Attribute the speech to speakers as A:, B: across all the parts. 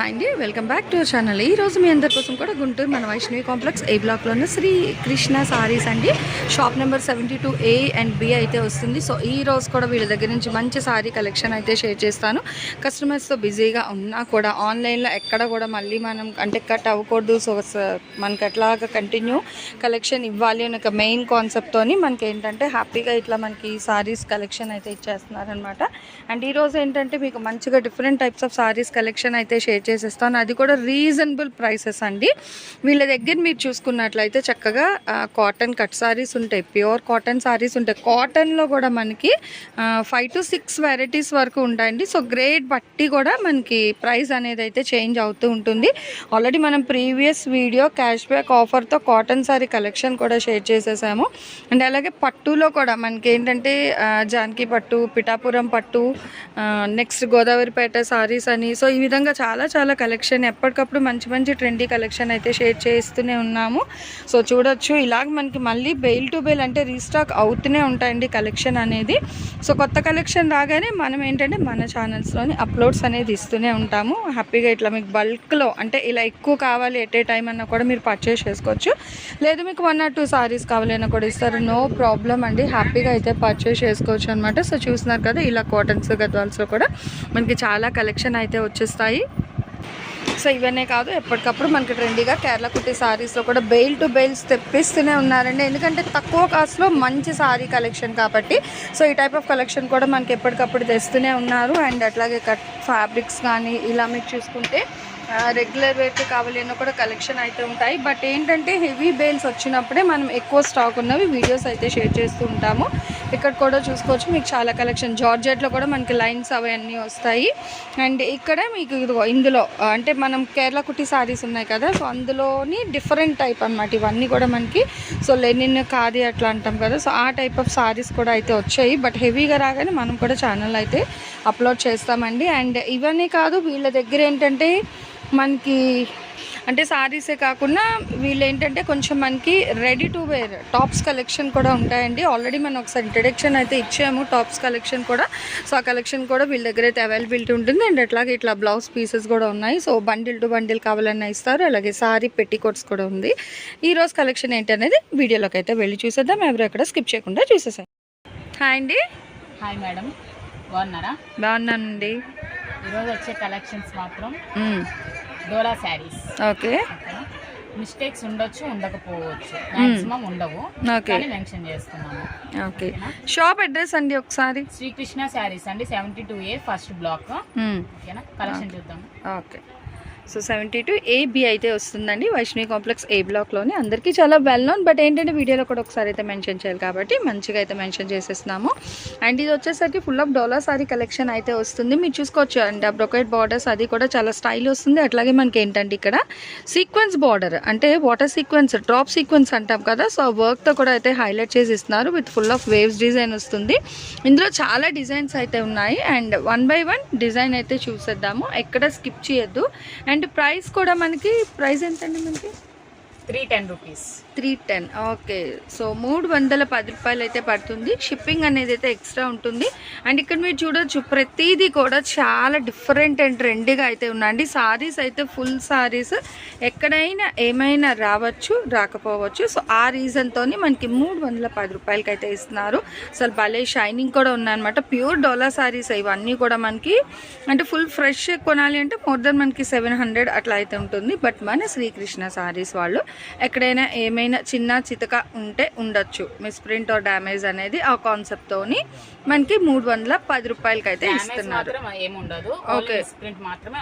A: Hi అండి welcome back to our channel. ఈ రోజు మీ అందరి కోసం కూడా గుంటూరు మన వైష్ణవి కాంప్లెక్స్ ఏ బ్లాక్లోనే శ్రీ కృష్ణ సారీస్ అండి. Shop number seventy two A and B అయితే వస్తుంది. సో ఈ రోజు కూడా వీళ్ళ దగ్గర నుంచి మంచి సారీ కలెక్షన్ అయితే షేర్ చేస్తాను. కస్టమర్స్తో బిజీగా ఉన్నా కూడా ఆన్లైన్లో ఎక్కడ కూడా మళ్ళీ మనం అంటే కట్ అవ్వకూడదు. సో మనకి ఎట్లాగా కంటిన్యూ కలెక్షన్ ఇవ్వాలి అని ఒక మెయిన్ కాన్సెప్ట్తో మనకి ఏంటంటే హ్యాపీగా ఇట్లా మనకి సారీస్ కలెక్షన్ అయితే ఇచ్చేస్తున్నారనమాట అండ్ ఈ రోజు ఏంటంటే మీకు మంచిగా different types of sarees collection అయితే షేర్ చేసేస్తాను. అది కూడా రీజనబుల్ ప్రైసెస్ అండి. వీళ్ళ దగ్గర మీరు చూసుకున్నట్లయితే చక్కగా కాటన్ కట్ సారీస్ ఉంటాయి. ప్యూర్ కాటన్ సారీస్ ఉంటాయి. కాటన్లో కూడా మనకి ఫైవ్ టు సిక్స్ వెరైటీస్ వరకు ఉంటాయండి. సో గ్రేడ్ బట్టి కూడా మనకి ప్రైస్ అనేది అయితే చేంజ్ అవుతూ ఉంటుంది. ఆల్రెడీ మనం ప్రీవియస్ వీడియో క్యాష్ బ్యాక్ ఆఫర్తో కాటన్ సారీ కలెక్షన్ కూడా షేర్ చేసేసాము. అండ్ అలాగే పట్టులో కూడా మనకి ఏంటంటే జానకి పట్టు పిఠాపురం పట్టు నెక్స్ట్ గోదావరిపేట సారీస్ అని. సో ఈ విధంగా చాలా చాలా కలెక్షన్ ఎప్పటికప్పుడు మంచి మంచి ట్రెండీ కలెక్షన్ అయితే షేర్ చేస్తూనే ఉన్నాము. సో చూడొచ్చు. ఇలాగ మనకి మళ్ళీ బెయిల్ టు బెయిల్ అంటే రీస్టాక్ అవుతూనే ఉంటాయండి కలెక్షన్ అనేది. సో కొత్త కలెక్షన్ రాగానే మనం ఏంటంటే మన ఛానల్స్లోని అప్లోడ్స్ అనేది ఇస్తూనే ఉంటాము. హ్యాపీగా ఇట్లా మీకు బల్క్లో అంటే ఇలా ఎక్కువ కావాలి ఎట్ ఏ టైం అన్నా కూడా మీరు పర్చేస్ చేసుకోవచ్చు. లేదు మీకు వన్ ఆర్ టూ సారీస్ కావాలన్నా కూడా ఇస్తారు. నో ప్రాబ్లం అండి. హ్యాపీగా అయితే పర్చేస్ చేసుకోవచ్చు అనమాట సో చూస్తున్నారు కదా ఇలా కాటన్స్ గద్వాల్స్లో కూడా మనకి చాలా కలెక్షన్ అయితే వచ్చేస్తాయి. సో ఇవన్నీ కాదు ఎప్పటికప్పుడు మనకి ట్రెండీగా కేరళ కుట్టి సారీస్లో కూడా బెయిల్ టు బెయిల్స్ తెప్పిస్తూనే ఉన్నారండి. ఎందుకంటే తక్కువ కాస్ట్లో మంచి శారీ కలెక్షన్ కాబట్టి సో ఈ టైప్ ఆఫ్ కలెక్షన్ కూడా మనకి ఎప్పటికప్పుడు తెస్తూనే ఉన్నారు. అండ్ అట్లాగే కట్ ఫ్యాబ్రిక్స్ కానీ ఇలా మీరు చూసుకుంటే రెగ్యులర్ వేర్కి కావాలి అన్న కూడా కలెక్షన్ అయితే ఉంటాయి. బట్ ఏంటంటే హెవీ బెయిల్స్ వచ్చినప్పుడే మనం ఎక్కువ స్టాక్ ఉన్నవి వీడియోస్ అయితే షేర్ చేస్తూ ఉంటాము. ఇక్కడ కూడా చూసుకోవచ్చు మీకు చాలా కలెక్షన్ జార్జెట్లో కూడా మనకి లైన్స్ అవన్నీ వస్తాయి. అండ్ ఇక్కడ మీకు ఇదిగో ఇందులో అంటే మనం కేరళ కుట్టి సారీస్ ఉన్నాయి కదా సో అందులోని డిఫరెంట్ టైప్ అన్నమాట. ఇవన్నీ కూడా మనకి సో లెనిన్ ఖాదీ అట్లా అంటాం కదా సో ఆ టైప్ ఆఫ్ సారీస్ కూడా అయితే వచ్చాయి. బట్ హెవీగా రాగానే మనం కూడా ఛానల్ అయితే అప్లోడ్ చేస్తామండి. అండ్ ఇవన్నీ కాదు వీళ్ళ దగ్గర ఏంటంటే మనకి అంటే సారీసే కాకుండా వీళ్ళు ఏంటంటే కొంచెం మనకి ready to wear tops collection కూడా ఉంటాయండి. ఆల్రెడీ మనం ఒకసారి ఇంట్రడక్షన్ అయితే ఇచ్చాము టాప్స్ కలెక్షన్ కూడా. సో ఆ కలెక్షన్ కూడా వీళ్ళ దగ్గర అయితే అవైలబిలిటీ ఉంటుంది. అండ్ అట్లాగే ఇట్లా బ్లౌజ్ పీసెస్ కూడా ఉన్నాయి. సో బండిల్ టు బండిల్ కావాలన్నా ఇస్తారు. అలాగే సారీ పెట్టికోట్స్ కూడా ఉంది. ఈ రోజు కలెక్షన్ ఏంటనేది వీడియోలోకి అయితే వెళ్ళి చూసేద్దాం. ఎవరు ఎక్కడ స్కిప్ చేయకుండా చూసేసాం హాయ్ అండి.
B: హాయ్ మేడం బాగున్నారా?
A: బాగున్నానండి.
B: ఈరోజు వచ్చే కలెక్షన్స్ మాత్రం. డోలా శారీస్.
A: ఓకే.
B: మిస్టేక్స్ ఉండొచ్చు ఉండకపోవచ్చు. మాక్సిమం ఉండవు.
A: ఓకే.
B: కానీ మెన్షన్ చేస్తున్నాము.
A: ఓకే. షాప్ అడ్రస్ అండి ఒకసారి.
B: శ్రీకృష్ణ శారీస్ అండి seventy two A first block. ఓకేనా? కలెక్షన్ చూద్దాం
A: okay. So seventy two AB అయితే వస్తుందండి వైష్ణవి కాంప్లెక్స్ ఏ బ్లాక్లోనే. అందరికీ చాలా వెల్ నోన్ బట్ ఏంటంటే వీడియోలో కూడా ఒకసారి అయితే మెన్షన్ చేయాలి కాబట్టి మంచిగా అయితే మెన్షన్ చేసేస్తున్నాము. అండ్ ఇది వచ్చేసరికి full of Dola saree collection అయితే వస్తుంది. మీరు చూసుకోవచ్చు అండ్ ఆ బ్రొకెట్ బార్డర్స్ అది కూడా చాలా స్టైల్ వస్తుంది. అట్లాగే మనకి ఏంటంటే ఇక్కడ సీక్వెన్స్ బార్డర్ అంటే వాటర్ సీక్వెన్స్ డ్రాప్ సీక్వెన్స్ అంటాం కదా. సో ఆ వర్క్తో కూడా అయితే హైలైట్ చేసి ఇస్తున్నారు with full of waves design వస్తుంది. ఇందులో చాలా డిజైన్స్ అయితే ఉన్నాయి. And one by one design అయితే చూసేద్దాము. ఎక్కడ స్కిప్ చేయొద్దు. అండ్ ప్రైస్ కూడా మనకి ప్రైస్ ఎంతండి మనకి?
B: Three ten rupees.
A: Three ten. Okay. So మూడు వందల పది రూపాయలు అయితే పడుతుంది. షిప్పింగ్ అనేది అయితే ఎక్స్ట్రా ఉంటుంది. అండ్ ఇక్కడ మీరు చూడొచ్చు ప్రతిదీ కూడా చాలా డిఫరెంట్ అండ్ ట్రెండీగా అయితే ఉన్నాయండి సారీస్ అయితే ఫుల్ సారీస్ ఎక్కడైనా ఏమైనా రావచ్చు రాకపోవచ్చు. సో ఆ రీజన్తో మనకి మూడు వందల పది రూపాయలకి అయితే ఇస్తున్నారు. అసలు భలే షైనింగ్ కూడా ఉన్నాయన్నమాట ప్యూర్ డోలా సారీస్ ఇవన్నీ కూడా మనకి. అంటే ఫుల్ ఫ్రెష్ కొనాలి అంటే మోర్ దెన్ మనకి సెవెన్ హండ్రెడ్ అట్లా అయితే ఉంటుంది. బట్ మన శ్రీకృష్ణ సారీస్ వాళ్ళు ఎక్కడైనా ఏమైనా చిన్న చితక ఉంటే ఉండొచ్చు. మిస్ప్రింట్ ఆర్ డ్యామేజ్ అనేది ఆ కాన్సెప్ట్తోని మనకి మూడు వందల పది రూపాయలకి అయితే ఇస్తున్నారు.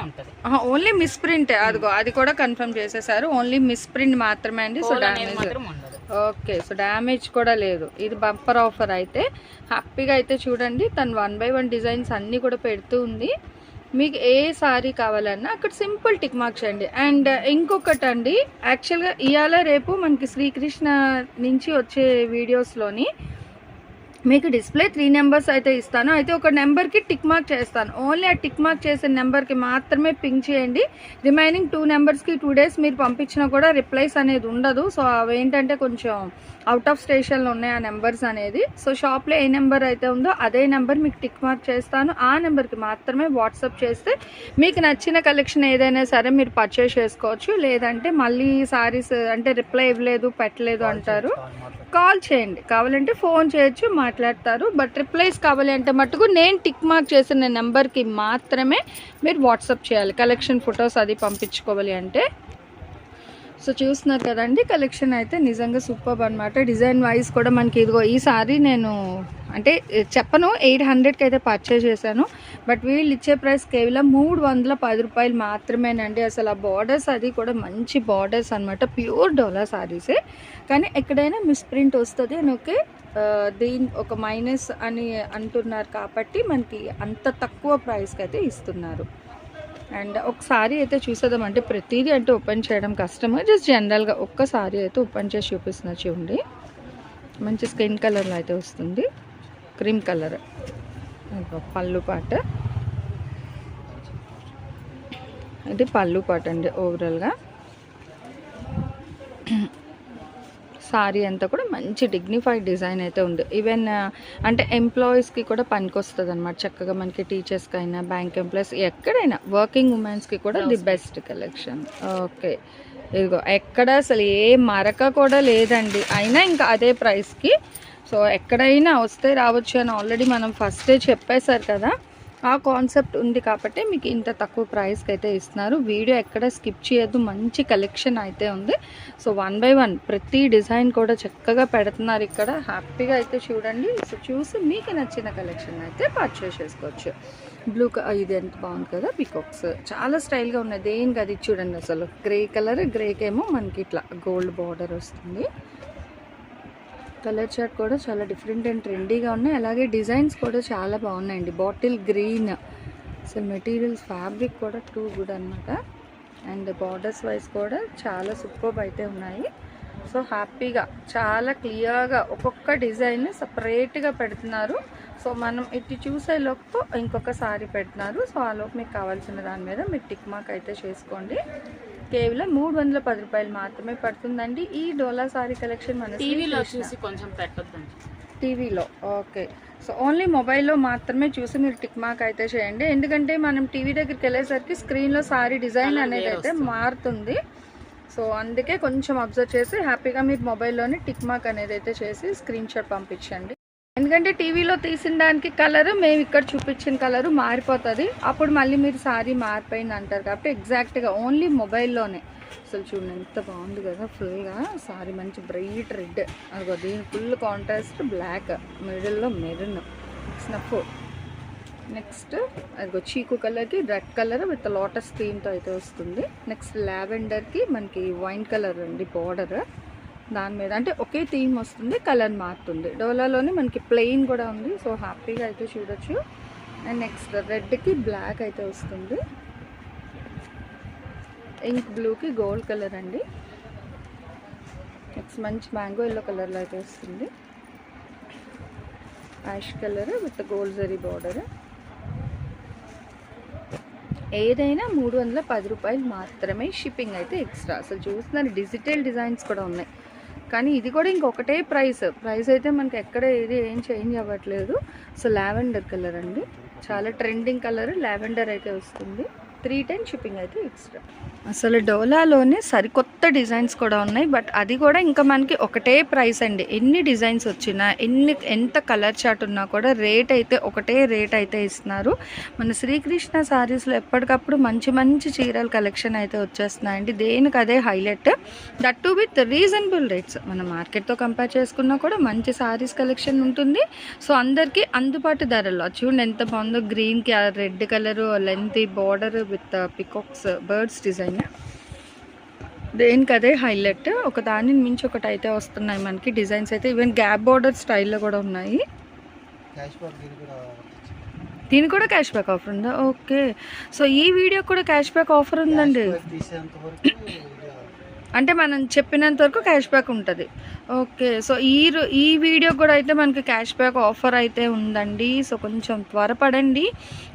B: ఉంటుంది.
A: Only misprint. అదిగో అది కూడా కన్ఫర్మ్ చేసేసారు. ఓన్లీ మిస్ప్రింట్ మాత్రమే అండి. So damage okay so damage కూడా లేదు. ఇది బంపర్ ఆఫర్ అయితే. హ్యాపీగా అయితే చూడండి. తను వన్ బై వన్ డిజైన్స్ అన్నీ కూడా పెడుతూ ఉంది. మీకు ఏ సారీ కావాలన్నా అక్కడ సింపుల్ టిక్ మార్క్ అండి. అండ్ uh, ఇంకొకటి అండి యాక్చువల్గా ఇవాళ రేపు మనకి శ్రీకృష్ణ నుంచి వచ్చే వీడియోస్లోని మీకు డిస్ప్లే త్రీ నెంబర్స్ అయితే ఇస్తాను. అయితే ఒక నెంబర్కి టిక్ మార్క్ చేస్తాను. ఓన్లీ ఆ టిక్ మార్క్ చేసిన నెంబర్కి మాత్రమే పింక్ చేయండి. రిమైనింగ్ టూ నెంబర్స్కి టూ డేస్ మీరు పంపించినా కూడా రిప్లైస్ అనేది ఉండదు. సో అవి ఏంటంటే కొంచెం అవుట్ ఆఫ్ స్టేషన్లో ఉన్నాయి ఆ నెంబర్స్ అనేది. సో షాప్లో ఏ నెంబర్ అయితే ఉందో అదే నెంబర్ మీకు టిక్ మార్క్ చేస్తాను. ఆ నెంబర్కి మాత్రమే వాట్సాప్ చేస్తే మీకు నచ్చిన కలెక్షన్ ఏదైనా సరే మీరు పర్చేస్ చేసుకోవచ్చు. లేదంటే మళ్ళీ సారీస్ అంటే రిప్లై ఇవ్వలేదు పెట్టలేదు అంటారు. కాల్ చేయండి. కావాలంటే ఫోన్ చేయొచ్చు మాట్లాడతారు. బట్ రిప్లైస్ కావాలి అంటే మటుకు నేను టిక్ మార్క్ చేసిన నెంబర్కి మాత్రమే మీరు వాట్సాప్ చేయాలి. కలెక్షన్ ఫొటోస్ అది పంపించుకోవాలి అంటే సో చూస్తున్నారు కదండి కలెక్షన్ అయితే నిజంగా సూపర్ అనమాట డిజైన్ వైజ్ కూడా మనకి ఇదిగో ఈ సారీ నేను అంటే చెప్పను ఎయిట్ హండ్రెడ్కి అయితే పర్చేజ్ చేశాను. బట్ వీళ్ళు ఇచ్చే ప్రైస్ కేవలం మూడు వందల పది రూపాయలు మాత్రమేనండి. అసలు ఆ బార్డర్స్ అది కూడా మంచి బార్డర్స్ అనమాట ప్యూర్ డోలా సారీసే కానీ ఎక్కడైనా మిస్ప్రింట్ వస్తుంది అని ఓకే దీని ఒక మైనస్ అని అంటున్నారు కాబట్టి మనకి అంత తక్కువ ప్రైస్కి అయితే ఇస్తున్నారు. అండ్ ఒకసారి అయితే చూసేద్దాం. అంటే ప్రతిదీ అంటే ఓపెన్ చేయడం కష్టము. జస్ట్ జనరల్గా ఒక్కసారి అయితే ఓపెన్ చేసి చూపిస్తున్నా చూడండి. మంచి స్కిన్ కలర్లో అయితే వస్తుంది. Cream colour. పళ్ళు పాట. ఇది పళ్ళు పాట అండి ఓవరాల్గా సారీ అంతా కూడా మంచి డిగ్నిఫైడ్ డిజైన్ అయితే ఉంది. ఈవెన్ అంటే ఎంప్లాయీస్కి కూడా పనికొస్తుంది అనమాట చక్కగా మనకి టీచర్స్కి అయినా బ్యాంక్ ఎంప్లాయీస్ ఎక్కడైనా వర్కింగ్ ఉమెన్స్కి కూడా ది బెస్ట్ కలెక్షన్ ఓకే ఇదిగో ఎక్కడ అసలు ఏ మరక కూడా లేదండి. అయినా ఇంకా అదే ప్రైస్కి సో ఎక్కడైనా వస్తే రావచ్చు అని ఆల్రెడీ మనం ఫస్టే చెప్పేశారు కదా. ఆ కాన్సెప్ట్ ఉంది కాబట్టి మీకు ఇంత తక్కువ ప్రైస్కి అయితే ఇస్తున్నారు. వీడియో ఎక్కడ స్కిప్ చేయొద్దు. మంచి కలెక్షన్ అయితే ఉంది. సో వన్ బై వన్ ప్రతి డిజైన్ కూడా చక్కగా పెడుతున్నారు ఇక్కడ. హ్యాపీగా అయితే చూడండి. సో చూసి మీకు నచ్చిన కలెక్షన్ అయితే పర్చేస్ చేసుకోవచ్చు. బ్లూ ఇది ఎంత బాగుంది కదా? పికాక్స్ చాలా స్టైల్గా ఉన్నాయి. దేనికి అది చూడండి అసలు. గ్రే కలర్ గ్రేకేమో మనకి ఇట్లా గోల్డ్ బార్డర్ వస్తుంది. కలర్ చార్ట్ కూడా చాలా డిఫరెంట్ అండ్ ట్రెండీగా ఉన్నాయి. అలాగే డిజైన్స్ కూడా చాలా బాగున్నాయండి. Bottle green. అసలు మెటీరియల్స్ ఫ్యాబ్రిక్ కూడా టూ గుడ్ అనమాట అండ్ బార్డర్స్ వైజ్ కూడా చాలా సూపర్బ్ అయితే ఉన్నాయి. సో హ్యాపీగా చాలా క్లియర్గా ఒక్కొక్క డిజైన్ సపరేట్గా పెడుతున్నారు. సో మనం ఇటు చూసే లోపు ఇంకొక సారీ పెడుతున్నారు. సో ఆ లోపు మీకు కావాల్సిన దాని మీద మీరు టిక్ మార్క్ అయితే చేసుకోండి. కేవలం మూడు వందల పది రూపాయలు మాత్రమే పడుతుందండి. ఈ డోలా సారీ కలెక్షన్ మన
B: టీవీలో. చూసి కొంచెం పెట్టొద్దండి.
A: టీవీలో ఓకే. సో ఓన్లీ మొబైల్లో మాత్రమే చూసి మీరు టిక్ మార్క్ అయితే చేయండి. ఎందుకంటే మనం టీవీ దగ్గరికి వెళ్ళేసరికి స్క్రీన్లో సారీ డిజైన్ అనేది అయితే. మారుతుంది. సో అందుకే కొంచెం అబ్జర్వ్ చేసి హ్యాపీగా మీరు మొబైల్లోనే టిక్ మార్క్ అనేది అయితే చేసి స్క్రీన్ షాట్ పంపించండి. ఎందుకంటే టీవీలో తీసిన దానికి కలర్ మేము ఇక్కడ చూపించిన కలరు మారిపోతుంది. అప్పుడు మళ్ళీ మీరు సారీ మారిపోయింది అంటారు కాబట్టి ఎగ్జాక్ట్గా ఓన్లీ మొబైల్లోనే. అసలు చూడండి ఎంత బాగుంది కదా ఫుల్గా సారీ మంచి బ్రైట్ రెడ్. అదిగో దీని ఫుల్ కాంట్రాస్ట్ బ్లాక్ మిడిల్లో మెరూన్. స్నఫ్. నెక్స్ట్ అదిగో చీకు కలర్కి రెడ్ కలర్ విత్ లోటస్ థీమ్తో అయితే వస్తుంది. నెక్స్ట్ లావెండర్కి మనకి వైన్ కలర్ అండి బార్డర్. దాని మీద. అంటే ఒకే థీమ్ వస్తుంది కలర్ మారుతుంది. డోలాలోనే మనకి ప్లెయిన్ కూడా ఉంది సో హ్యాపీగా అయితే చూడొచ్చు. అండ్ నెక్స్ట్ రెడ్కి బ్లాక్ అయితే వస్తుంది. ఇంక్ బ్లూకి గోల్డ్ కలర్ అండి. నెక్స్ట్ మంచి మ్యాంగో ఎల్లో కలర్లో అయితే వస్తుంది. Ash colour with gold zari border. ఏదైనా మూడు వందల పది రూపాయలు మాత్రమే షిప్పింగ్ అయితే ఎక్స్ట్రా. అసలు చూస్తున్నారు డిజిటల్ డిజైన్స్ కూడా ఉన్నాయి. కానీ ఇది కూడా ఇంకొకటే ప్రైస్. ప్రైస్ అయితే మనకి ఎక్కడ ఏది ఏం చేంజ్ అవ్వట్లేదు. సో లావెండర్ కలర్ అండి. చాలా ట్రెండింగ్ కలర్ లావెండర్ అయితే వస్తుంది. త్రీ టెన్ షిప్పింగ్ అయితే ఎక్స్ట్రా అసలు డోలాలోనే సరికొత్త డిజైన్స్ కూడా ఉన్నాయి బట్ అది కూడా ఇంకా మనకి ఒకటే ప్రైస్ అండి. ఎన్ని డిజైన్స్ వచ్చినా ఎన్ని ఎంత కలర్ చార్ట్ ఉన్నా కూడా రేట్ అయితే ఒకటే రేట్ అయితే ఇస్తున్నారు. మన శ్రీకృష్ణ శారీస్లో ఎప్పటికప్పుడు మంచి మంచి చీరల కలెక్షన్ అయితే వచ్చేస్తున్నాయండి. దేనికి అదే highlight? That too with reasonable rates. మన మార్కెట్తో కంపేర్ చేసుకున్నా కూడా మంచి శారీస్ కలెక్షన్ ఉంటుంది. సో అందరికీ అందుబాటు ధరల్లో చూడండి ఎంత బాగుందో గ్రీన్కి red colour length border with peacocks birds design దేనికి అదే హైలైట్ ఒక దానిని మించి ఒకటి అయితే వస్తున్నాయి మనకి. డిజైన్స్ అయితే ఈవెన్ గ్యాప్ బార్డర్ స్టైల్లో కూడా ఉన్నాయి
C: క్యాష్ బ్యాక్ దీని కూడా వర్తించింది.
A: దీనికి కూడా క్యాష్ బ్యాక్ ఆఫర్ ఉందా? ఓకే సో ఈ వీడియో కూడా క్యాష్ బ్యాక్ ఆఫర్ ఉందండి అంటే మనం చెప్పినంత వరకు క్యాష్ బ్యాక్ ఉంటుంది. ఓకే సో ఈ ఈ వీడియో కూడా అయితే మనకి క్యాష్ బ్యాక్ ఆఫర్ అయితే ఉందండి. సో కొంచెం త్వరపడండి.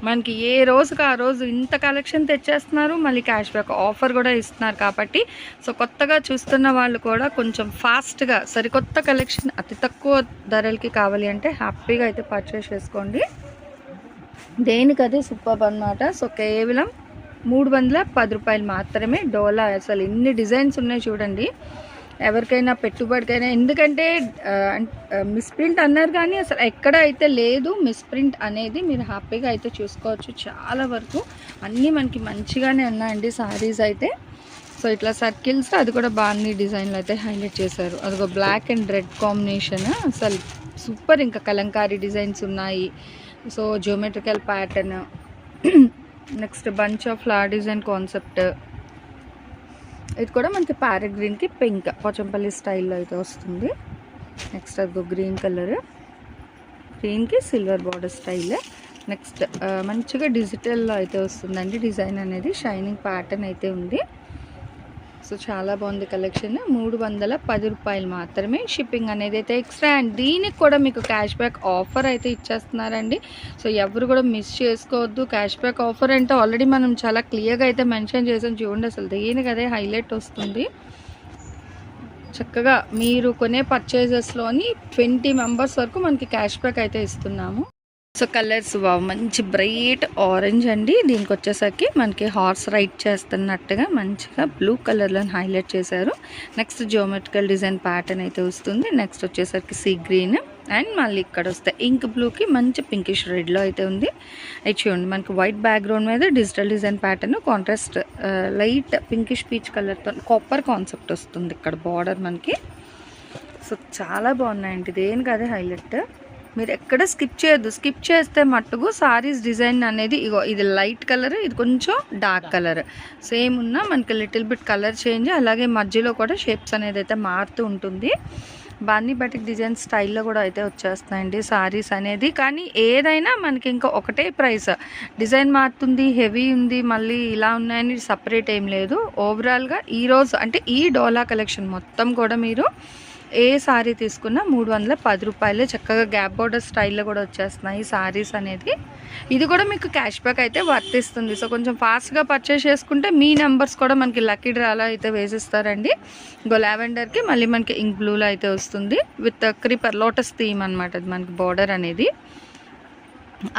A: మనకి ఏ రోజుకి ఆ రోజు ఇంత కలెక్షన్ తెచ్చేస్తున్నారు మళ్ళీ క్యాష్ బ్యాక్ ఆఫర్ కూడా ఇస్తున్నారు కాబట్టి సో కొత్తగా చూస్తున్న వాళ్ళు కూడా కొంచెం ఫాస్ట్గా సరికొత్త కలెక్షన్ అతి తక్కువ ధరలకి కావాలి అంటే హ్యాపీగా అయితే పర్చేస్ చేసుకోండి. దేనికది సూపర్ అన్నమాట. సో కేవలం మూడు వందల పది రూపాయలు మాత్రమే డోలా. అసలు ఎన్ని డిజైన్స్ ఉన్నాయి చూడండి. ఎవరికైనా పెట్టుబడికైనా ఎందుకంటే మిస్ప్రింట్ అన్నారు కానీ అసలు ఎక్కడ అయితే లేదు మిస్ప్రింట్ అనేది మీరు హ్యాపీగా అయితే చూసుకోవచ్చు చాలా వరకు. అన్నీ మనకి మంచిగానే ఉన్నాయండి సారీస్ అయితే. సో ఇట్లా సర్కిల్స్ అది కూడా బాగుంది డిజైన్లు అయితే హైలైట్ చేశారు. అదొక బ్లాక్ అండ్ రెడ్ కాంబినేషన్. అసలు సూపర్ ఇంకా కలంకారీ డిజైన్స్ ఉన్నాయి. So geometrical pattern next bunch of flower design concept ఇది కూడా మనకి ప్యారెట్ గ్రీన్కి పింక్ పోచంపల్లి స్టైల్లో అయితే వస్తుంది. నెక్స్ట్ అది గ్రీన్ కలర్ గ్రీన్కి సిల్వర్ బార్డర్ స్టైల్ నెక్స్ట్ మంచిగా డిజిటల్లో అయితే వస్తుందండి. డిజైన్ అనేది షైనింగ్ ప్యాటర్న్ అయితే ఉంది. సో చాలా బాగుంది కలెక్షన్. మూడు వందల పది రూపాయలు మాత్రమే షిప్పింగ్ అనేది అయితే ఎక్స్ట్రా. అండ్ దీనికి కూడా మీకు క్యాష్ బ్యాక్ ఆఫర్ అయితే ఇచ్చేస్తున్నారండి. సో ఎవరు కూడా మిస్ చేసుకోవద్దు. క్యాష్ బ్యాక్ ఆఫర్ అంటే ఆల్రెడీ మనం చాలా క్లియర్గా అయితే మెన్షన్ చేసాం చూడండి. అసలు దీనికి అదే హైలైట్ వస్తుంది. చక్కగా మీరు కొనే పర్చేజెస్లోని ట్వంటీ మెంబర్స్ వరకు మనకి క్యాష్ బ్యాక్ అయితే ఇస్తున్నాము. సో కలర్స్ వావ్ మంచి బ్రైట్ ఆరెంజ్ అండి. దీనికి వచ్చేసరికి మనకి హార్స్ రైడ్ చేస్తున్నట్టుగా మంచిగా బ్లూ కలర్లో హైలైట్ చేశారు. నెక్స్ట్ జియోమెట్రికల్ డిజైన్ ప్యాటర్న్ అయితే వస్తుంది. నెక్స్ట్ వచ్చేసరికి సీ గ్రీన్ అండ్ మళ్ళీ ఇక్కడ వస్తే ఇంక్ బ్లూకి మంచి పింకిష్ రెడ్లో అయితే ఉంది. అది చూడండి మనకి వైట్ బ్యాక్గ్రౌండ్ మీద digital design pattern contrast light pinkish peach కలర్తో కాపర్ కాన్సెప్ట్ వస్తుంది ఇక్కడ బార్డర్ మనకి. సో చాలా బాగున్నాయండి దేనికి అదే హైలైట్. మీరు ఎక్కడ స్కిప్ చేయొద్దు. స్కిప్ చేస్తే మట్టుకు సారీస్ డిజైన్ అనేది ఇగో ఇది లైట్ కలర్ ఇది కొంచెం డార్క్ కలర్. సేమ్ ఉన్న మనకి లిటిల్ బిట్ కలర్ చేంజ్ అలాగే మధ్యలో కూడా షేప్స్ అనేది అయితే మారుతూ ఉంటుంది. బాన్ని బటిక్ డిజైన్ స్టైల్లో కూడా అయితే వచ్చేస్తున్నాయండి సారీస్ అనేది. కానీ ఏదైనా మనకి ఇంకా ఒకటే ప్రైస్. డిజైన్ మారుతుంది హెవీ ఉంది మళ్ళీ ఇలా ఉన్నాయని సపరేట్ ఏం లేదు. ఓవరాల్గా ఈరోజు అంటే ఈ డోలా కలెక్షన్ మొత్తం కూడా మీరు ఏ సారీ తీసుకున్నా మూడు వందల పది రూపాయలు. చక్కగా గ్యాప్ బోర్డర్ స్టైల్లో కూడా వచ్చేస్తున్నాయి సారీస్ అనేది. ఇది కూడా మీకు క్యాష్ బ్యాక్ అయితే వర్తిస్తుంది సో కొంచెం ఫాస్ట్గా పర్చేస్ చేసుకుంటే మీ నెంబర్స్ కూడా మనకి లక్కీ డ్రాలో అయితే వేసిస్తారండి. ఇంకో లావెండర్కి మళ్ళీ మనకి ఇంక్ బ్లూలో అయితే వస్తుంది. విత్ క్రీపర్ లోటస్ థీమ్ అనమాట అది మనకి బార్డర్ అనేది.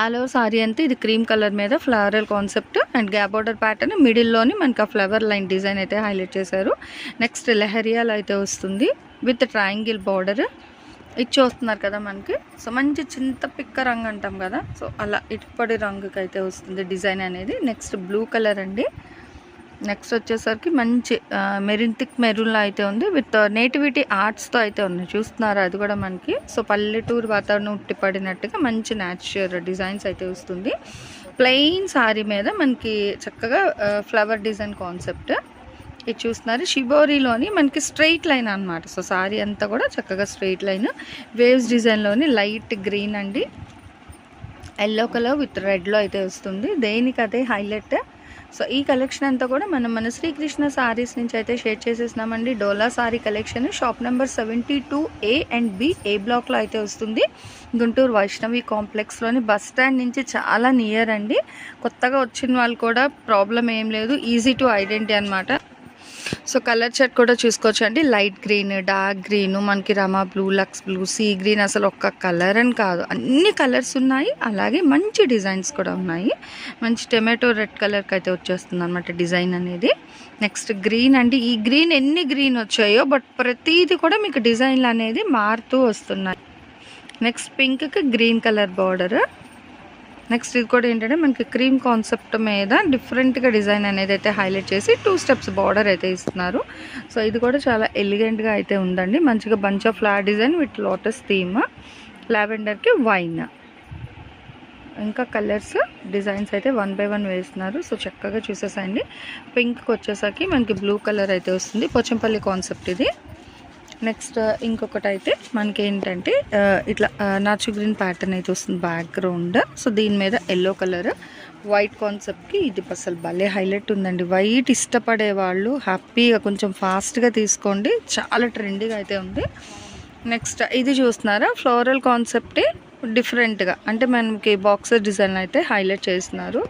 A: ఆల్ ఓవర్ సారీ అంతా ఇది క్రీమ్ కలర్ మీద floral concept and gap border pattern మిడిల్లోని మనకి ఆ ఫ్లవర్ లైన్ డిజైన్ అయితే హైలైట్ చేశారు. నెక్స్ట్ లెహరియాల్ అయితే వస్తుంది. విత్ ట్రయాంగిల్ బార్డర్ ఇచ్చి వస్తున్నారు కదా మనకి. సో మంచి చింత పిక్క రంగు అంటాం కదా. సో అలా ఇటుపడి రంగుకి అయితే వస్తుంది డిజైన్ అనేది. నెక్స్ట్ బ్లూ కలర్ అండి. నెక్స్ట్ వచ్చేసరికి మంచి మెరిన్ థిక్ మెరూన్లో అయితే ఉంది. విత్ నేటివిటీ ఆర్ట్స్తో అయితే ఉన్నాయి చూస్తున్నారు? అది కూడా మనకి. సో పల్లెటూరు వాతావరణం ఉట్టిపడినట్టుగా మంచి న్యాచురల్ డిజైన్స్ అయితే వస్తుంది. ప్లెయిన్ సారీ మీద మనకి చక్కగా ఫ్లవర్ డిజైన్ కాన్సెప్ట్. ఇది చూస్తున్నారు. షిబోరీలోని మనకి స్ట్రైట్ లైన్ అనమాట సో సారీ అంతా కూడా చక్కగా స్ట్రైట్ లైన్. వేవ్స్ డిజైన్లోని లైట్ గ్రీన్ అండి. ఎల్లో కలర్ విత్ రెడ్లో అయితే వస్తుంది. దేనికి అదే హైలైట్? సో ఈ కలెక్షన్ అంతా కూడా మనం మన శ్రీకృష్ణ సారీస్ నుంచి అయితే share చేసేసినామండి. Dola saree collection shop number seventy two A and B A బ్లాక్లో అయితే వస్తుంది. గుంటూరు వైష్ణవి కాంప్లెక్స్లోని బస్ స్టాండ్ నుంచి చాలా నియర్ అండి. కొత్తగా వచ్చిన వాళ్ళు కూడా ప్రాబ్లం ఏం లేదు. ఈజీ టు ఐడెంటిటీ అనమాట సో కలర్ షర్ట్ కూడా చూసుకోవచ్చు అండి లైట్ గ్రీన్ డార్క్ గ్రీన్ మనకి రమా బ్లూ లక్స్ బ్లూ సీ గ్రీన్ అసలు ఒక్క కలర్ అని కాదు. అన్ని కలర్స్ ఉన్నాయి. అలాగే మంచి డిజైన్స్ కూడా ఉన్నాయి. మంచి టొమాటో రెడ్ కలర్కి అయితే వచ్చేస్తుంది అనమాట డిజైన్ అనేది. నెక్స్ట్ గ్రీన్ అండి. ఈ గ్రీన్ ఎన్ని గ్రీన్ వచ్చాయో బట్ ప్రతిదీ కూడా మీకు డిజైన్లు అనేది మారుతూ వస్తున్నాయి. నెక్స్ట్ పింక్కి గ్రీన్ కలర్ బార్డర్. నెక్స్ట్ ఇది కూడా ఏంటంటే మనకి క్రీమ్ కాన్సెప్ట్ మీద డిఫరెంట్గా డిజైన్ అనేది అయితే హైలైట్ చేసి టూ స్టెప్స్ బార్డర్ అయితే ఇస్తున్నారు. సో ఇది కూడా చాలా ఎలిగెంట్గా అయితే ఉందండి. మంచిగా bunch of flower design with lotus theme లావెండర్కి wine ఇంకా కలర్స్ డిజైన్స్ అయితే వన్ బై వన్ వేస్తున్నారు. సో చక్కగా చూసేసండి పింక్కి వచ్చేసరికి మనకి బ్లూ కలర్ అయితే వస్తుంది. పోచంపల్లి కాన్సెప్ట్ ఇది. నెక్స్ట్ ఇంకొకటి అయితే మనకి ఏంటంటే ఇట్లా నాచు గ్రీన్ ప్యాటర్న్ అయితే వస్తుంది బ్యాక్గ్రౌండ్. సో దీని మీద ఎల్లో కలర్. వైట్ కాన్సెప్ట్కి ఇది అసలు భలే హైలైట్ ఉందండి. వైట్ ఇష్టపడే వాళ్ళు హ్యాపీగా కొంచెం ఫాస్ట్గా తీసుకోండి. చాలా ట్రెండీగా అయితే ఉంది. నెక్స్ట్ ఇది చూస్తున్నారా? ఫ్లోరల్ కాన్సెప్టే డిఫరెంట్గా అంటే మనకి బాక్సర్ డిజైన్ అయితే హైలైట్ చేస్తున్నారు.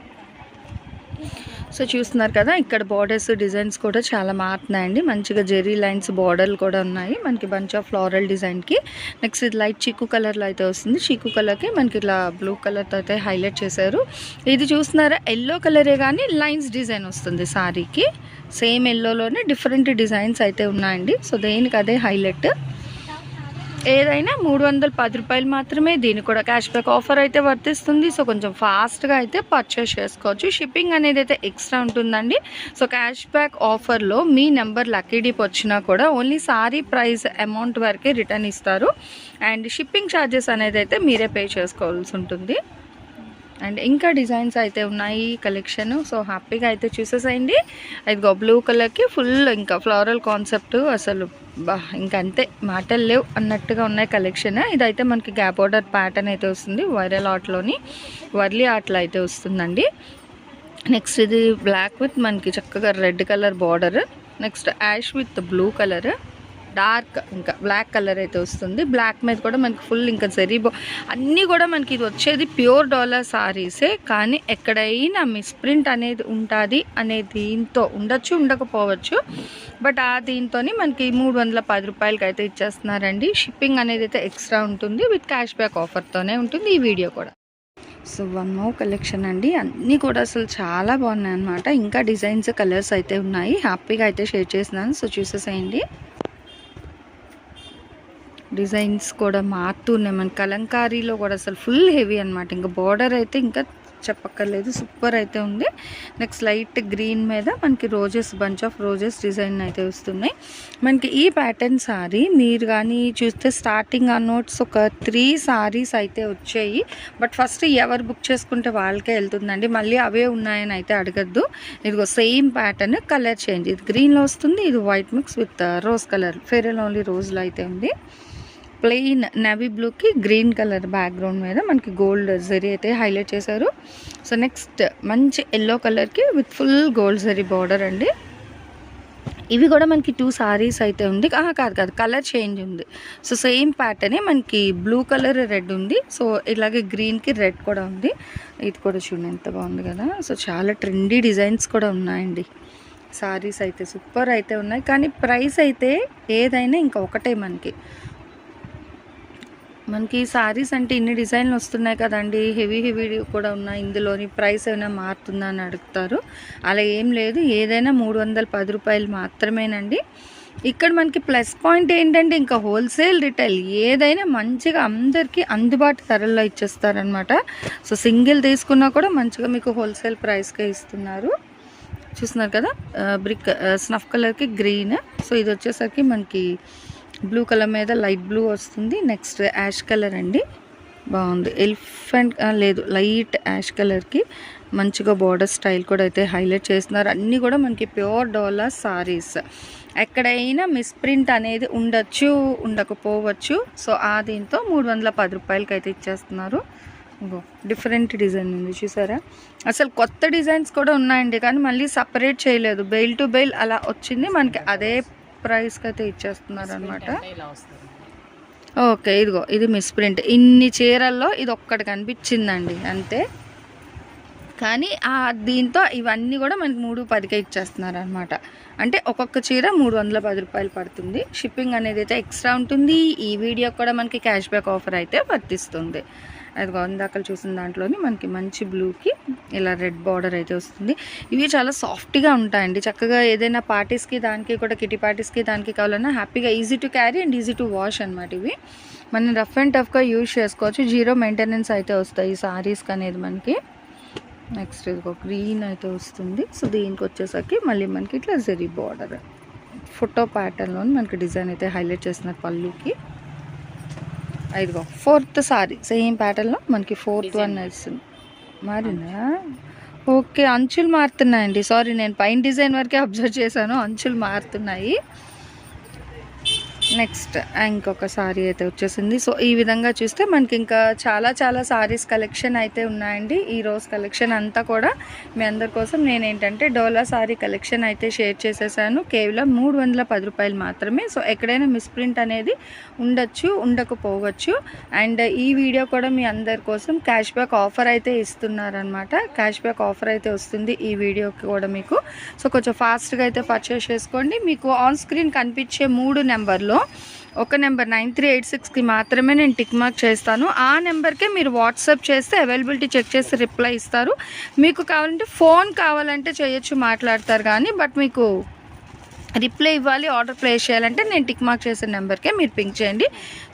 A: సో చూస్తున్నారు కదా ఇక్కడ బార్డర్స్ డిజైన్స్ కూడా చాలా మారుతున్నాయండి. మంచిగా జెరీ లైన్స్ బార్డర్లు కూడా ఉన్నాయి. మనకి బంచ్ ఆఫ్ ఫ్లోరల్ డిజైన్కి నెక్స్ట్ ఇది లైట్ చీకు కలర్లో అయితే వస్తుంది. చీకు కలర్కి మనకి ఇట్లా బ్లూ కలర్తో అయితే హైలైట్ చేశారు. ఇది చూస్తున్నారా ఎల్లో కలరే కానీ లైన్స్ డిజైన్ వస్తుంది సారీకి సేమ్ ఎల్లోలోనే డిఫరెంట్ డిజైన్స్ అయితే ఉన్నాయండి. సో దేనికి అదే హైలైట్ ఏదైనా మూడు వందల పది రూపాయలు మాత్రమే దీనికి కూడా క్యాష్ బ్యాక్ ఆఫర్ అయితే వర్తిస్తుంది. సో కొంచెం ఫాస్ట్గా అయితే పర్చేస్ చేసుకోవచ్చు. షిప్పింగ్ అనేది అయితే ఎక్స్ట్రా ఉంటుందండి. సో క్యాష్ బ్యాక్ ఆఫర్లో మీ నెంబర్ లక్కీ డీప్ వచ్చినా కూడా ఓన్లీ సారీ ప్రైస్ అమౌంట్ వరకే రిటర్న్ ఇస్తారు. అండ్ షిప్పింగ్ ఛార్జెస్ అనేది అయితే మీరే పే చేసుకోవాల్సి ఉంటుంది. అండ్ ఇంకా డిజైన్స్ అయితే ఉన్నాయి కలెక్షన్ సో హ్యాపీగా అయితే చూసేసేయండి. అయితే బ్లూ కలర్కి ఫుల్ ఇంకా ఫ్లోరల్ కాన్సెప్ట్ అసలు బా ఇంకా అంతే. మాటలు లేవు అన్నట్టుగా ఉన్నాయి కలెక్షన్ ఇదైతే మనకి గ్యాప్ ఆర్డర్ ప్యాటర్న్ అయితే వస్తుంది వైరల్ ఆర్ట్లోని వర్లీ ఆర్ట్లో అయితే వస్తుందండి. నెక్స్ట్ ఇది బ్లాక్ విత్ మనకి చక్కగా red colour border next ash with blue colour dark ఇంకా బ్లాక్ కలర్ అయితే వస్తుంది. బ్లాక్ మీద కూడా మనకి ఫుల్ ఇంకా జరీ అన్నీ కూడా మనకి ఇది వచ్చేది ప్యూర్ డాలర్ సారీసే కానీ ఎక్కడైనా మిస్ప్రింట్ అనేది ఉంటుంది అనే దీంతో ఉండొచ్చు ఉండకపోవచ్చు. బట్ ఆ దీంతో మనకి మూడు వందల పది రూపాయలకి అయితే ఇచ్చేస్తున్నారండి. షిప్పింగ్ అనేది అయితే ఎక్స్ట్రా ఉంటుంది. విత్ క్యాష్ బ్యాక్ ఆఫర్తోనే ఉంటుంది ఈ వీడియో కూడా. సో వన్ మో కలెక్షన్ అండి. అన్నీ కూడా అసలు చాలా బాగున్నాయి అనమాట ఇంకా డిజైన్స్ కలర్స్ అయితే ఉన్నాయి. హ్యాపీగా అయితే షేర్ చేసినాను సో చూసేసేయండి. డిజైన్స్ కూడా మారుతున్నాయి. మన కలంకారీలో కూడా అసలు ఫుల్ హెవీ అనమాట ఇంకా బార్డర్ అయితే ఇంకా చెప్పక్కర్లేదు సూపర్ అయితే ఉంది. నెక్స్ట్ లైట్ గ్రీన్ మీద మనకి roses bunch of roses design అయితే వస్తున్నాయి. మనకి ఈ ప్యాటర్న్ సారీ మీరు కానీ చూస్తే స్టార్టింగ్ ఆ నోట్స్ ఒక త్రీ సారీస్ అయితే వచ్చాయి. బట్ ఫస్ట్ ఎవరు బుక్ చేసుకుంటే వాళ్ళకే వెళ్తుందండి. మళ్ళీ అవే ఉన్నాయని అయితే అడగద్దు. ఇదిగో సేమ్ ప్యాటర్న్ కలర్ చేంజ్. ఇది గ్రీన్లో వస్తుంది ఇది white mix with rose colour. Fair and only రోజ్లో అయితే ఉంది. ప్లెయిన్ నవీ బ్లూకి గ్రీన్ కలర్ బ్యాక్గ్రౌండ్ మీద మనకి గోల్డ్ జరీ అయితే హైలైట్ చేశారు. సో నెక్స్ట్ మంచి ఎల్లో కలర్కి with full gold zari border అండి. ఇవి కూడా మనకి టూ సారీస్ అయితే ఉంది. కాదు కాదు కలర్ చేంజ్ ఉంది. సో సేమ్ ప్యాటర్నే మనకి బ్లూ కలర్ రెడ్ ఉంది. సో ఇలాగే గ్రీన్కి రెడ్ కూడా ఉంది. ఇది కూడా చూడండి ఎంత బాగుంది కదా. సో చాలా ట్రెండీ డిజైన్స్ కూడా ఉన్నాయండి. సారీస్ అయితే సూపర్ అయితే ఉన్నాయి. కానీ ప్రైస్ అయితే ఏదైనా ఇంకా ఒకటే మనకి. మనకి సారీస్ అంటే ఇన్ని డిజైన్లు వస్తున్నాయి కదండి. హెవీ హెవీ కూడా ఉన్నాయి. ఇందులోని ప్రైస్ ఏమైనా మారుతుందా అని అడుగుతారు. అలా ఏం లేదు. ఏదైనా మూడు వందల పది రూపాయలు మాత్రమేనండి. ఇక్కడ మనకి ప్లస్ పాయింట్ ఏంటంటే ఇంకా హోల్సేల్ రిటైల్ ఏదైనా మంచిగా అందరికీ అందుబాటు ధరల్లో ఇచ్చేస్తారనమాట సో సింగిల్ తీసుకున్నా కూడా మంచిగా మీకు హోల్సేల్ ప్రైస్కే ఇస్తున్నారు. చూస్తున్నారు కదా? బ్రిక్ స్నఫ్ కలర్కి గ్రీన్. సో ఇది వచ్చేసరికి మనకి బ్లూ కలర్ మీద లైట్ బ్లూ వస్తుంది. నెక్స్ట్ యాష్ కలర్ అండి. బాగుంది. ఎలిఫెంట్ లేదు లైట్ యాష్ కలర్కి మంచిగా బార్డర్ స్టైల్ కూడా అయితే హైలైట్ చేస్తున్నారు. అన్నీ కూడా మనకి ప్యూర్ డోలా సారీస్. ఎక్కడైనా మిస్ప్రింట్ అనేది ఉండొచ్చు ఉండకపోవచ్చు. సో ఆ దీంతో మూడు వందల పది రూపాయలకి అయితే ఇచ్చేస్తున్నారు. ఇంకో డిఫరెంట్ డిజైన్ ఉంది చూసారా? అసలు కొత్త డిజైన్స్ కూడా ఉన్నాయండి. కానీ మళ్ళీ సపరేట్ చేయలేదు. బెయిల్ టు బెయిల్ అలా వచ్చింది. మనకి అదే ప్రైస్కి అయితే ఇచ్చేస్తున్నారు అనమాట ఓకే ఇదిగో ఇది మిస్ ప్రింట్. ఇన్ని చీరల్లో ఇది ఒక్కటి కనిపించిందండి అంతే. కానీ ఆ దీంతో ఇవన్నీ కూడా మనకి మూడు పదికే ఇచ్చేస్తున్నారు అనమాట అంటే ఒక్కొక్క చీర మూడు వందల పది రూపాయలు పడుతుంది. షిప్పింగ్ అనేది అయితే ఎక్స్ట్రా ఉంటుంది. ఈ వీడియో కూడా మనకి క్యాష్ బ్యాక్ ఆఫర్ అయితే వర్తిస్తుంది. అది గోందాకలు చూసిన దాంట్లోని మనకి మంచి బ్లూకి ఇలా రెడ్ బార్డర్ అయితే వస్తుంది. ఇవి చాలా సాఫ్ట్గా ఉంటాయండి. చక్కగా ఏదైనా పార్టీస్కి దానికి కూడా కిటీ పార్టీస్కి దానికి కావాలన్నా హ్యాపీగా easy to carry and easy to wash అనమాట ఇవి. మనం రఫ్ అండ్ టఫ్గా యూజ్ చేసుకోవచ్చు. జీరో మెయింటెనెన్స్ అయితే వస్తాయి ఈ సారీస్కి అనేది మనకి. నెక్స్ట్ ఇదిగో గ్రీన్ అయితే వస్తుంది. సో దీనికి వచ్చేసరికి మళ్ళీ మనకి ఇట్లా జరీ బార్డర్. ఫోటో ప్యాటర్న్లో మనకి డిజైన్ అయితే హైలైట్ చేస్తున్నారు పళ్ళుకి. ఇదిగో ఫోర్త్ సారీ సేమ్ ప్యాటర్న్లో మనకి ఫోర్త్ వన్ వస్తుంది. మారిందా ఓకే అంచులు మారుతున్నాయండి. సారీ నేను పైన డిజైన్ వరకే అబ్జర్వ్ చేశాను. అంచులు మారుతున్నాయి. నెక్స్ట్ ఇంకొక సారీ అయితే వచ్చేసింది. సో ఈ విధంగా చూస్తే మనకి ఇంకా చాలా చాలా సారీస్ కలెక్షన్ అయితే ఉన్నాయండి. ఈ రోజు కలెక్షన్ అంతా కూడా మీ అందరి కోసం నేను ఏంటంటే డోలా సారీ కలెక్షన్ అయితే షేర్ చేసేసాను. కేవలం మూడు వందల పది రూపాయలు మాత్రమే. సో ఎక్కడైనా మిస్ప్రింట్ అనేది ఉండొచ్చు ఉండకపోవచ్చు. అండ్ ఈ వీడియో కూడా మీ అందరి కోసం క్యాష్ బ్యాక్ ఆఫర్ అయితే ఇస్తున్నారనమాట క్యాష్ బ్యాక్ ఆఫర్ అయితే వస్తుంది ఈ వీడియోకి కూడా మీకు. సో కొంచెం ఫాస్ట్గా అయితే పర్చేస్ చేసుకోండి. మీకు ఆన్ స్క్రీన్ కనిపించే మూడు నెంబర్లో ఒక నెంబర్ నైన్ త్రీ ఎయిట్ సిక్స్కి మాత్రమే నేను టిక్ మార్క్ చేస్తాను. ఆ నెంబర్కే మీరు వాట్సాప్ చేస్తే అవైలబిలిటీ చెక్ చేసి రిప్లై ఇస్తారు. మీకు కావాలంటే ఫోన్ కావాలంటే చేయొచ్చు మాట్లాడతారు కానీ బట్ మీకు రిప్లై ఇవ్వాలి ఆర్డర్ ప్లేస్ చేయాలంటే నేను టిక్ మార్క్ చేసిన నెంబర్కే మీరు పింక్ చేయండి.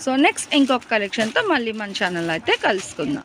A: సో నెక్స్ట్ ఇంకొక కలెక్షన్తో మళ్ళీ మన ఛానల్ అయితే కలుసుకుందాం.